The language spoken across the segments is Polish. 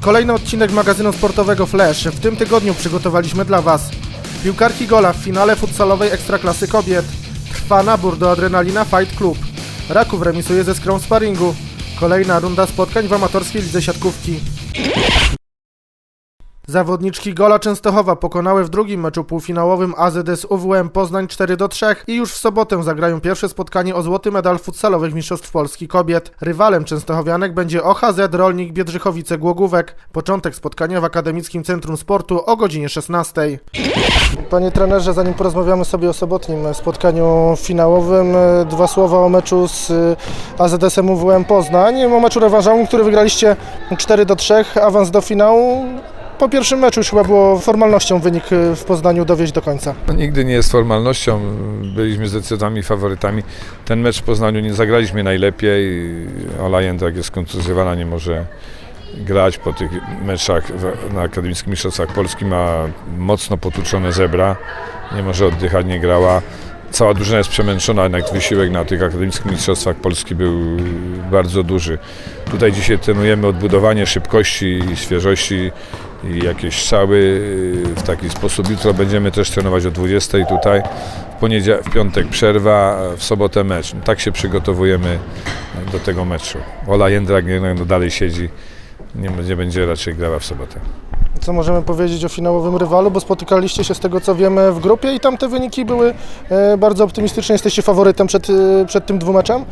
Kolejny odcinek magazynu sportowego Flash. W tym tygodniu przygotowaliśmy dla Was piłkarki gola w finale futsalowej Ekstraklasy Kobiet. Trwa nabór do Adrenalina Fight Club. Raków remisuje ze Skrą Sparingu. Kolejna runda spotkań w amatorskiej lidze siatkówki. Zawodniczki Gola Częstochowa pokonały w drugim meczu półfinałowym AZS UWM Poznań 4 do 3 i już w sobotę zagrają pierwsze spotkanie o złoty medal futsalowych Mistrzostw Polski Kobiet. Rywalem częstochowianek będzie OHZ Rolnik Biedrzychowice Głogówek. Początek spotkania w Akademickim Centrum Sportu o godzinie 16. Panie trenerze, zanim porozmawiamy sobie o sobotnim spotkaniu finałowym, e, dwa słowa o meczu z e, AZS-em UWM Poznań, o meczu rewanżowym, który wygraliście 4 do 3, awans do finału. Po pierwszym meczu już chyba było formalnością wynik e, w Poznaniu dowieść do końca. No, nigdy nie jest formalnością. Byliśmy zdecydowanie faworytami. Ten mecz w Poznaniu nie zagraliśmy najlepiej. Ola Jędrak jest kontuzjowana, nie może grać po tych meczach na Akademickich Mistrzostwach Polski. Ma mocno potłuczone zebra, nie może oddychać, nie grała. Cała drużyna jest przemęczona, jednak wysiłek na tych Akademickich Mistrzostwach Polski był bardzo duży. Tutaj dzisiaj trenujemy odbudowanie szybkości i świeżości i jakieś strzały w taki sposób. Jutro będziemy też trenować o 20 tutaj. W, w piątek przerwa, w sobotę mecz. Tak się przygotowujemy do tego meczu. Ola Jędrak no dalej siedzi, nie będzie raczej grała w sobotę. Co możemy powiedzieć o finałowym rywalu, bo spotykaliście się z tego co wiemy w grupie i tam te wyniki były e, bardzo optymistyczne. Jesteście faworytem przed, e, przed tym dwumeczem?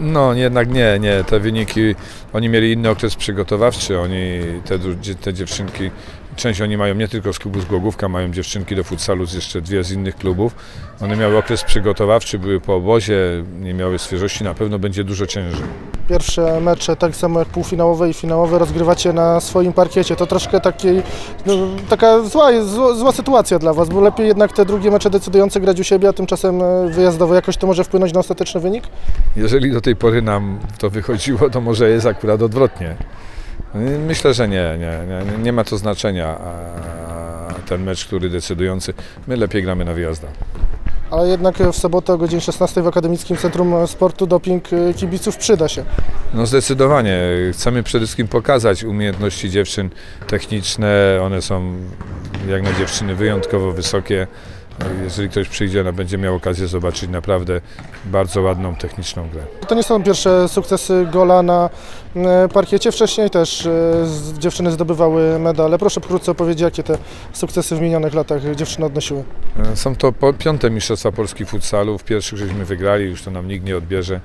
No jednak nie, nie. Te wyniki, oni mieli inny okres przygotowawczy, oni, te, te dziewczynki, część oni mają nie tylko z klubu z Głogówka, mają dziewczynki do futsalu z jeszcze dwie z innych klubów. One miały okres przygotowawczy, były po obozie, nie miały świeżości, na pewno będzie dużo ciężej. Pierwsze mecze, tak samo jak półfinałowe i finałowe, rozgrywacie na swoim parkiecie. To troszkę takiej, no, taka zła, zła, zła sytuacja dla Was, bo lepiej jednak te drugie mecze decydujące grać u siebie, a tymczasem e, wyjazdowo jakoś to może wpłynąć na ostateczny wynik? Jeżeli do tej pory nam to wychodziło, to może jest akurat odwrotnie. Myślę, że nie, nie, nie, nie ma to znaczenia. Ten mecz, który decydujący, my lepiej gramy na wyjazdach. Ale jednak w sobotę o godzinie 16 w Akademickim Centrum Sportu doping e, kibiców przyda się. No zdecydowanie. Chcemy przede wszystkim pokazać umiejętności dziewczyn techniczne. One są jak na dziewczyny wyjątkowo wysokie. Jeżeli ktoś przyjdzie, no, będzie miał okazję zobaczyć naprawdę bardzo ładną techniczną grę. To nie są pierwsze sukcesy gola na e, parkiecie. Wcześniej też e, dziewczyny zdobywały medale. Proszę wkrótce opowiedzieć, jakie te sukcesy w minionych latach dziewczyny odnosiły. Są to piąte Mistrzostwa Polski futsalu. W pierwszych żeśmy wygrali, już to nam nikt nie odbierze.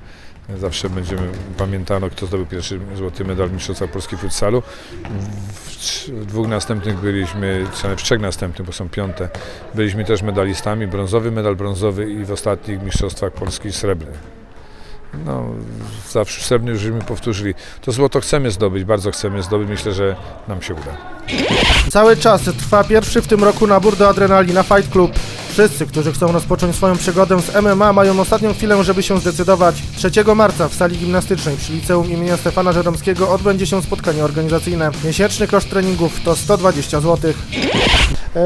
Zawsze będziemy pamiętano, kto zdobył pierwszy złoty medal w Mistrzostwach Polski futsalu. W, trz- w dwóch następnych byliśmy, w trzech następnych, bo są piąte, byliśmy też medalistami. Brązowy medal brązowy i w ostatnich Mistrzostwach Polski srebrny. No, zawsze srebrny już żeśmy powtórzyli. To złoto chcemy zdobyć, bardzo chcemy zdobyć. Myślę, że nam się uda. Cały czas trwa pierwszy w tym roku nabór do Adrenalina Fight Club. Wszyscy, którzy chcą rozpocząć swoją przygodę z MMA mają ostatnią chwilę, żeby się zdecydować. 3 marca w sali gimnastycznej przy liceum imienia Stefana Żeromskiego odbędzie się spotkanie organizacyjne. Miesięczny koszt treningów to 120 zł.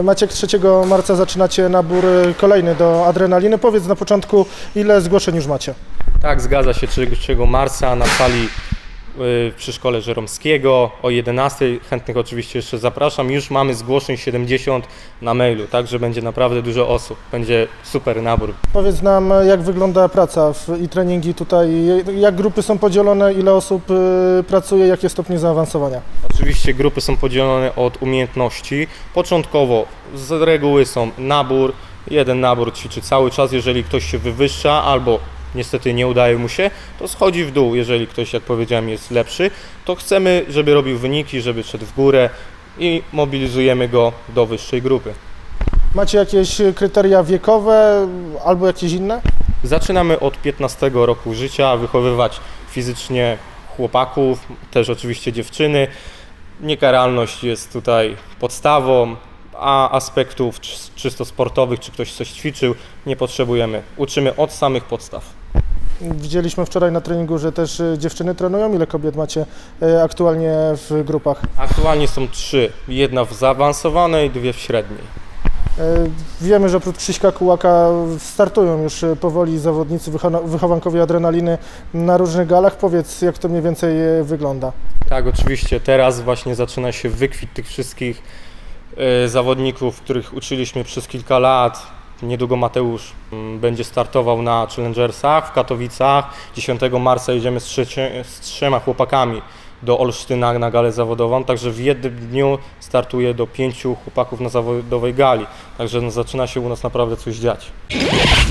Maciek, 3 marca zaczynacie nabór e, kolejny do Adrenaliny. Powiedz na początku, ile zgłoszeń już macie? Tak, zgadza się 3, 3 marca na sali przy szkole Żeromskiego o 11. Chętnych oczywiście jeszcze zapraszam. Już mamy zgłoszeń 70 na mailu, także będzie naprawdę dużo osób. Będzie super nabór. Powiedz nam, jak wygląda praca w, i treningi tutaj, jak grupy są podzielone, ile osób y, pracuje, jakie stopnie zaawansowania. Oczywiście grupy są podzielone od umiejętności. Początkowo z reguły są nabór. Jeden nabór ćwiczy cały czas. Jeżeli ktoś się wywyższa albo niestety nie udaje mu się, to schodzi w dół. Jeżeli ktoś, jak powiedziałem, jest lepszy, to chcemy, żeby robił wyniki, żeby szedł w górę i mobilizujemy go do wyższej grupy. Macie jakieś kryteria wiekowe albo jakieś inne? Zaczynamy od 15 roku życia wychowywać fizycznie chłopaków, też oczywiście dziewczyny. Niekaralność jest tutaj podstawą, a aspektów czy- czysto sportowych, czy ktoś coś ćwiczył, nie potrzebujemy. Uczymy od samych podstaw. Widzieliśmy wczoraj na treningu, że też y, dziewczyny trenują. Ile kobiet macie y, aktualnie w grupach? Aktualnie są trzy, jedna w zaawansowanej, dwie w średniej. Y, Wiemy, że oprócz Krzyśka Kułaka startują już powoli zawodnicy wycho- wychowankowie adrenaliny na różnych galach. Powiedz, jak to mniej więcej wygląda. Tak, oczywiście. Teraz właśnie zaczyna się wykwit tych wszystkich e, zawodników, których uczyliśmy przez kilka lat. Niedługo Mateusz mm, będzie startował na Challengersach w Katowicach. 10 marca jedziemy z, z trzema chłopakami do Olsztyna na galę zawodową, także w jednym dniu startuje do pięciu chłopaków na zawodowej gali. Także no, zaczyna się u nas naprawdę coś dziać.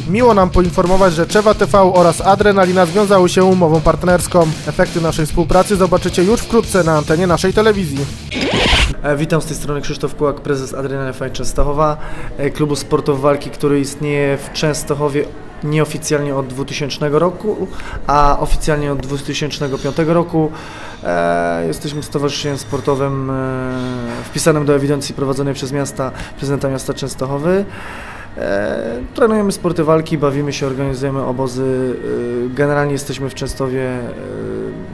Miło nam poinformować, że Czewa TV oraz Adrenalina związały się umową partnerską. Efekty naszej współpracy zobaczycie już wkrótce na antenie naszej telewizji. E, Witam z tej strony Krzysztof Kułak, prezes Adrenalin Fight Częstochowa, e, klubu sportów walki, który istnieje w Częstochowie nieoficjalnie od 2000 roku, a oficjalnie od 2005 roku. E, Jesteśmy stowarzyszeniem sportowym wpisanym do ewidencji prowadzonej przez miasta, prezydenta miasta Częstochowy. E, Trenujemy sporty walki, bawimy się, organizujemy obozy. e, Generalnie jesteśmy w Częstowie e,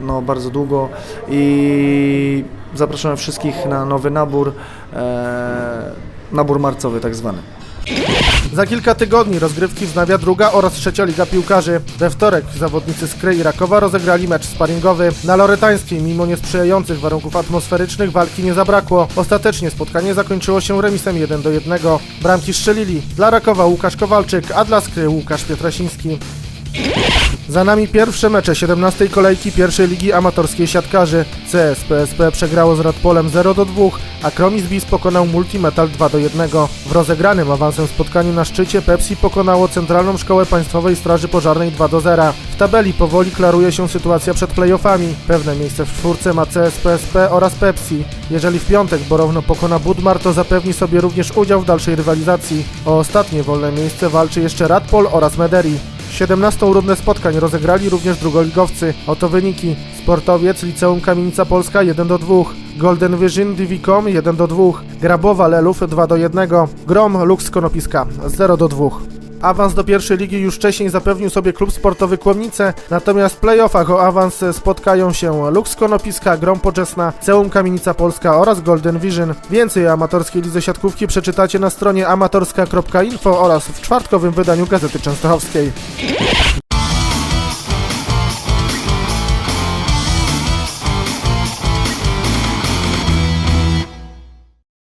no, bardzo długo i zapraszamy wszystkich na nowy nabór, e, nabór marcowy tak zwany. Za kilka tygodni rozgrywki wznawia druga oraz trzecia Liga Piłkarzy. We wtorek zawodnicy z Krei Rakowa rozegrali mecz sparingowy. Na Loretańskiej, mimo niesprzyjających warunków atmosferycznych, walki nie zabrakło. Ostatecznie spotkanie zakończyło się remisem 1 do 1. Bramki strzelili dla Rakowa Łukasz Kowalczyk, a dla Skry Łukasz Pietrasiński. Za nami pierwsze mecze 17 kolejki pierwszej ligi amatorskiej siatkarzy. CS PSP przegrało z Radpolem 0 do 2, a Kromis Bis pokonał Multimetal 2 do 1. W rozegranym awansem spotkaniu na szczycie Pepsi pokonało Centralną Szkołę Państwowej Straży Pożarnej 2 do 0. W tabeli powoli klaruje się sytuacja przed playoffami. Pewne miejsce w czwórce ma CS PSP oraz Pepsi. Jeżeli w piątek Borowno pokona Budmar, to zapewni sobie również udział w dalszej rywalizacji. O ostatnie wolne miejsce walczy jeszcze Radpol oraz Mederi. 17 rundę spotkań rozegrali również drugoligowcy. Oto wyniki. Sportowiec Liceum Kamienica Polska 1 do 2. Golden Vision Divicom 1 do 2. Grabowa Lelów 2 do 1. Grom Lux Konopiska 0 do 2. Awans do pierwszej ligi już wcześniej zapewnił sobie klub sportowy Kłomnice, natomiast w playoffach o awans spotkają się Lux Konopiska, Grom Poczesna, Ceum Kamienica Polska oraz Golden Vision. Więcej o amatorskiej lidze siatkówki przeczytacie na stronie amatorska.info oraz w czwartkowym wydaniu Gazety Częstochowskiej.